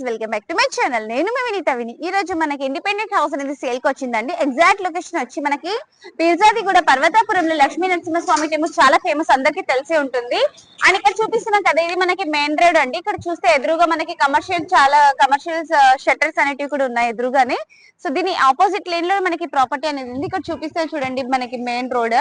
Friends welcome back to my channel నేను మీ వినీత విని. ఈ రోజు మనకి ఇండిపెండెంట్ హౌస్ అనేది సేల్కి వచ్చిందండి. ఎగ్జాక్ట్ లొకేషన్ వచ్చి మనకి పిర్జాది కూడా పర్వతాపురంలో లక్ష్మీ నరసింహస్వామి టెంపుల్ చాలా ఫేమస్ అందరికీ తెలిసే ఉంటుంది. అండ్ ఇక్కడ చూపిస్తున్నాం కదా ఇది మనకి మెయిన్ రోడ్ అండి. ఇక్కడ చూస్తే ఎదురుగా మనకి కమర్షియల్ చాలా కమర్షియల్ షట్టర్స్ అనేటివి కూడా ఉన్నాయి ఎదురుగానే. సో దీని ఆపోజిట్ లేన్లో మనకి ప్రాపర్టీ అనేది ఉంది. ఇక్కడ చూపిస్తే చూడండి మనకి మెయిన్ రోడ్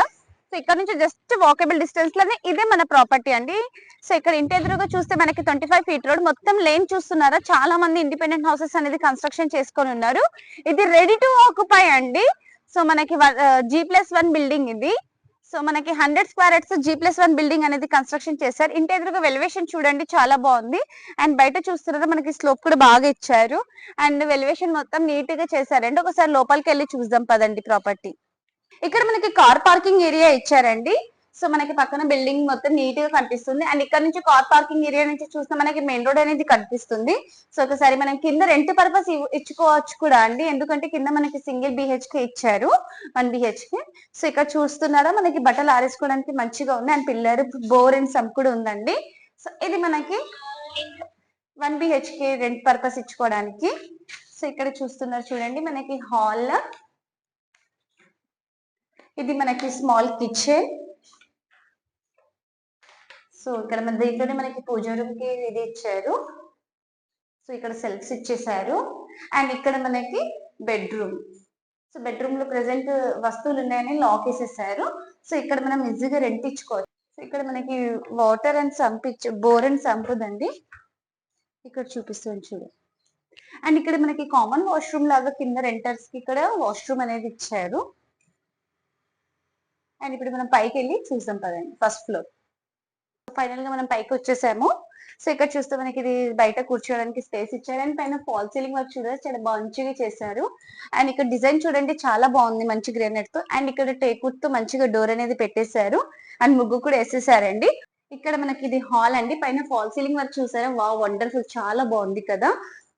సో ఇక్కడ నుంచి జస్ట్ వాకబుల్ డిస్టెన్స్లోనే ఇదే మన ప్రాపర్టీ అండి. సో ఇక్కడ ఇంటి ఎదురుగా చూస్తే మనకి ట్వంటీ ఫైవ్ ఫీట్ రోడ్ మొత్తం లేన్ చూస్తున్నారా? చాలా మంది ఇండిపెండెంట్ హౌసెస్ అనేది కన్స్ట్రక్షన్ చేసుకొని ఉన్నారు. ఇది రెడీ టు ఆక్యుపై అండి. సో మనకి జీ ప్లస్ వన్ బిల్డింగ్ ఇది. సో మనకి hundred square yards G plus one building అనేది కన్స్ట్రక్షన్ చేశారు. ఇంటి ఎదురుగా వెలివేషన్ చూడండి చాలా బాగుంది. అండ్ బయట చూస్తున్నారా మనకి స్లోప్ కూడా బాగా ఇచ్చారు. అండ్ వెలివేషన్ మొత్తం నీట్గా చేశారండి. ఒకసారి లోపలికి వెళ్ళి చూద్దాం పదండి ప్రాపర్టీ ఇక్కడ మనకి కార్ పార్కింగ్ ఏరియా ఇచ్చారండి. సో మనకి పక్కన బిల్డింగ్ మొత్తం నీట్గా కనిపిస్తుంది. అండ్ ఇక్కడ నుంచి కార్ పార్కింగ్ ఏరియా నుంచి చూస్తే మనకి మెయిన్ రోడ్ అనేది కనిపిస్తుంది. సో ఒకసారి మనం కింద రెంట్ పర్పస్ ఇచ్చుకోవచ్చు కూడా అండి. ఎందుకంటే కింద మనకి సింగిల్ బిహెచ్కే ఇచ్చారు. వన్ బిహెచ్కే సో ఇక్కడ చూస్తున్నారా మనకి బట్టలు ఆరేసుకోవడానికి మంచిగా ఉంది. And pillar bore and sump కూడా ఉందండి. సో ఇది మనకి వన్ బిహెచ్కే రెంట్ పర్పస్ ఇచ్చుకోవడానికి. సో ఇక్కడ చూస్తున్నారు చూడండి మనకి హాల్. ఇది మనకి స్మాల్ కిచెన్ సో ఇక్కడ మన దీంట్లోనే మనకి పూజ రూమ్కి ఇది ఇచ్చారు. సో ఇక్కడ సెల్ఫ్స్ ఇచ్చేసారు. అండ్ ఇక్కడ మనకి బెడ్రూమ్ సో బెడ్రూమ్లో ప్రెసెంట్ వస్తువులు ఉన్నాయని లాక్ వేసేసారు సో ఇక్కడ మనం ఈజీగా రెంట్ ఇచ్చుకోవచ్చు. సో ఇక్కడ మనకి వాటర్ అండ్ సంప్ ఇచ్చు బోర్ అండ్ సంప్ ఉందండి. ఇక్కడ చూపిస్తాను చూడు. అండ్ ఇక్కడ మనకి కామన్ వాష్రూమ్ లాగా కింద రెంటర్స్కి ఇక్కడ వాష్రూమ్ అనేది ఇచ్చారు. అండ్ ఇప్పుడు మనం పైకి వెళ్ళి చూసాం పదండి ఫస్ట్ ఫ్లోర్ ఫైనల్గా మనం పైకి వచ్చేసాము. సో ఇక్కడ చూస్తే మనకి ఇది బయట కూర్చోవడానికి స్పేస్ ఇచ్చారు. అండ్ పైన ఫాల్ సీలింగ్ వర్క్ చూడండి చాలా మంచిగా చేశారు. అండ్ ఇక్కడ డిజైన్ చూడండి చాలా బాగుంది. మంచి గ్రానైట్తో. అండ్ ఇక్కడ టేకుట్తో మంచిగా డోర్ అనేది పెట్టేశారు. అండ్ ముగ్గు కూడా వేసేసారండి. ఇక్కడ మనకి ఇది హాల్ అండి. పైన ఫాల్ సీలింగ్ వర్క్ చూసారా? వా వండర్ఫుల్ చాలా బాగుంది కదా.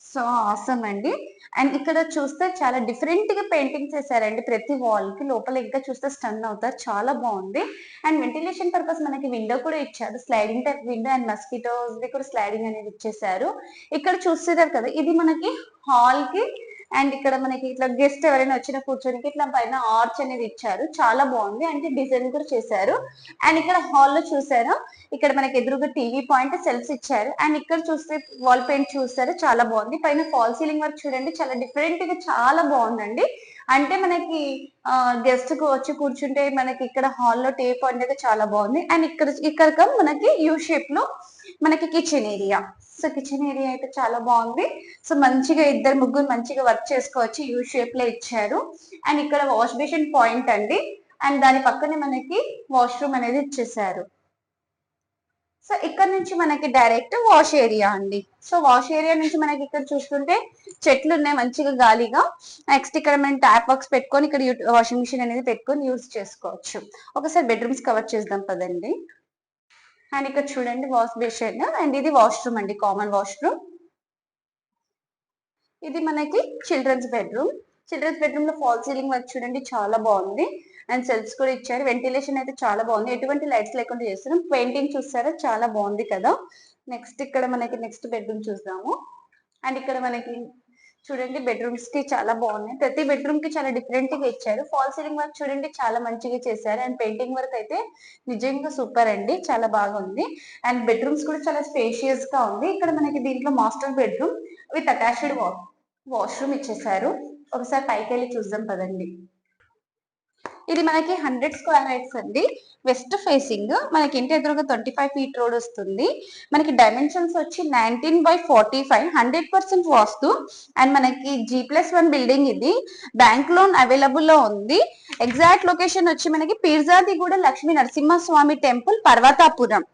సో ఆసమ్ అండి. అండ్ ఇక్కడ చూస్తే చాలా డిఫరెంట్గా పెయింటింగ్ చేశారండి ప్రతి వాల్కి. లోపల ఇంకా చూస్తే స్టన్ అవుతారు. చాలా బాగుంది. అండ్ వెంటిలేషన్ పర్పస్ మనకి విండో కూడా ఇచ్చారు. Sliding type window and mosquitoes the కూడా స్లైడింగ్ అనేది ఇచ్చేసారు ఇక్కడ చూస్తున్నారు కదా ఇది మనకి హాల్కి అండ్ ఇక్కడ మనకి ఇట్లా గెస్ట్ ఎవరైనా వచ్చిన కూర్చోనికి ఇట్లా పైన ఆర్చ్ అనేది ఇచ్చారు. చాలా బాగుంది. అంటే డిజైన్ కూడా చేశారు. అండ్ ఇక్కడ హాల్లో ఇక్కడ మనకి ఎదురుగా టీవీ పాయింట్ సెల్ఫ్స్ ఇచ్చారు. అండ్ ఇక్కడ చూస్తే వాల్ పెయింట్ చూసారు చాలా బాగుంది. పైన ఫాల్ సీలింగ్ వర్క్ చూడండి. చాలా డిఫరెంట్గా చాలా బాగుందండి. అంటే మనకి గెస్ట్కు వచ్చి కూర్చుంటే మనకి ఇక్కడ హాల్లో టేప్ పాయింట్ అయితే చాలా బాగుంది. అండ్ ఇక్కడ ఇక్కడ మనకి యూ షేప్లో మనకి kitchen area so kitchen area అయితే చాలా బాగుంది. సో మంచిగా ఇద్దరు ముగ్గురు మంచిగా వర్క్ చేసుకోవచ్చు. యూ షేప్లో ఇచ్చారు. అండ్ ఇక్కడ వాష్ బేసిన్ పాయింట్ అండి. అండ్ దాని పక్కనే మనకి వాష్రూమ్ అనేది ఇచ్చేసారు. సో ఇక్కడ నుంచి మనకి డైరెక్ట్ వాష్ ఏరియా అండి. సో వాష్ ఏరియా నుంచి మనకి ఇక్కడ చూస్తుంటే చెట్లు ఉన్నాయి మంచిగా గాలిగా. నెక్స్ట్ ఇక్కడ మనం ట్యాప్ వర్క్స్ పెట్టుకొని ఇక్కడ వాషింగ్ మిషన్ అనేది పెట్టుకొని యూజ్ చేసుకోవచ్చు. ఒకసారి బెడ్రూమ్స్ కవర్ చేద్దాం పదండి. అండ్ ఇక్కడ చూడండి వాష్ బేషన్ అండ్ ఇది వాష్రూమ్ అండి కామన్ వాష్రూమ్ ఇది మనకి చిల్డ్రన్స్ బెడ్రూమ్ చిల్డ్రన్స్ బెడ్రూమ్లో ఫాల్ సీలింగ్ వర్క్ చూడండి చాలా బాగుంది. అండ్ సెల్స్ కూడా ఇచ్చారు. వెంటిలేషన్ అయితే చాలా బాగుంది. ఎటువంటి లైట్స్ లేకుండా చేస్తున్నాం. పెయింటింగ్ చూస్తారా చాలా బాగుంది కదా. నెక్స్ట్ ఇక్కడ మనకి నెక్స్ట్ బెడ్రూమ్ చూద్దాము. అండ్ ఇక్కడ మనకి చూడండి బెడ్రూమ్స్కి చాలా బాగున్నాయి. ప్రతి బెడ్రూమ్కి చాలా డిఫరెంట్గా ఇచ్చారు. ఫాల్ సీలింగ్ వర్క్ చూడండి చాలా మంచిగా చేశారు. అండ్ పెయింటింగ్ వర్క్ అయితే నిజంగా సూపర్ అండి. చాలా బాగుంది. అండ్ బెడ్రూమ్స్ కూడా చాలా స్పేషియస్గా ఉంది. ఇక్కడ మనకి దీంట్లో master bedroom with attached washroom ఇచ్చేసారు. ఒకసారి పైకి వెళ్ళి చూద్దాం పదండి. ఇది మనకి హండ్రెడ్ స్క్వేర్ యార్డ్స్ అండి. వెస్ట్ ఫేసింగ్ మనకి ఇంటి ఎదురుగా ట్వంటీ ఫైవ్ ఫీట్ రోడ్ వస్తుంది. మనకి డైమెన్షన్స్ వచ్చి nineteen by forty five hundred percent vastu. And మనకి జీ ప్లస్ వన్ బిల్డింగ్ ఇది. బ్యాంక్ లోన్ అవైలబుల్లో ఉంది. ఎగ్జాక్ట్ లొకేషన్ వచ్చి మనకి పీర్జాది కూడా లక్ష్మీ నరసింహస్వామి టెంపుల్ పర్వతాపురం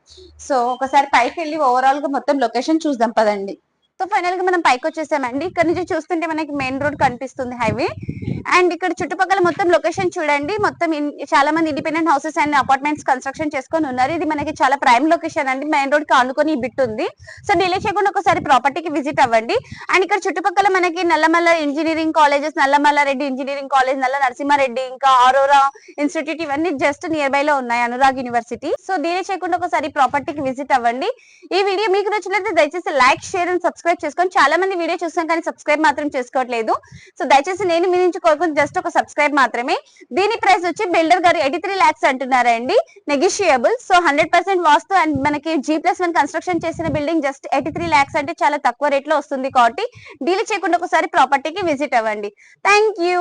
సో ఒకసారి పైకి వెళ్ళి ఓవరాల్గా మొత్తం లొకేషన్ చూద్దాం పదండి. సో ఫైనల్గా మనం పైకి వచ్చేసామండి. ఇక్కడ నుంచి చూస్తుంటే మనకి మెయిన్ రోడ్ కనిపిస్తుంది హైవే అండ్ ఇక్కడ చుట్టుపక్కల మొత్తం లొకేషన్ చూడండి. మొత్తం చాలా మంది independent houses and apartments construction చేసుకొని ఉన్నారు. ఇది మనకి చాలా ప్రైమ్ లొకేషన్ అండి. మెయిన్ రోడ్కి ఆనుకొని బిట్ ఉంది. సో డిలే చేయకుండా ఒకసారి ప్రాపర్టీకి విజిట్ అవ్వండి. అండ్ ఇక్కడ చుట్టుపక్కల మనకి Nallamalla engineering colleges Nallamalla Reddy engineering college Nalla Narasimhareddy ఇంకా ఆరోరా ఇన్స్టిట్యూట్ ఇవన్నీ జస్ట్ నియర్ బై లో ఉన్నాయి అనురాగ్ యూనివర్సిటీ సో డిలే చేయకుండా ఒకసారి ప్రాపర్టీకి విజిట్ అవ్వండి. ఈ వీడియో మీకు నచ్చినట్లయితే దయచేసి లైక్ షేర్ అండ్ సబ్స్క్రైబ్ చేసుకొని చాలా మంది వీడియో చూస్తాం కానీ సబ్స్క్రైబ్ మాత్రం చేసుకోవట్లేదు. సో దయచేసి నేను మీ నుంచి వరకు జస్ట్ ఒక సబ్స్క్రైబ్ మాత్రమే. దీని ప్రైస్ వచ్చి బిల్డర్ గారు ఎయిటీ త్రీ లాక్స్ అంటున్నారండి. Negotiable so hundred percent vastu and మనకి జీ ప్లస్ వన్ కన్స్ట్రక్షన్ చేసిన building just eighty three lakhs అంటే చాలా తక్కువ రేట్లో వస్తుంది కాబట్టి డీల్ చేయకుండా ఒకసారి ప్రాపర్టీకి విజిట్ అవ్వండి. Thank you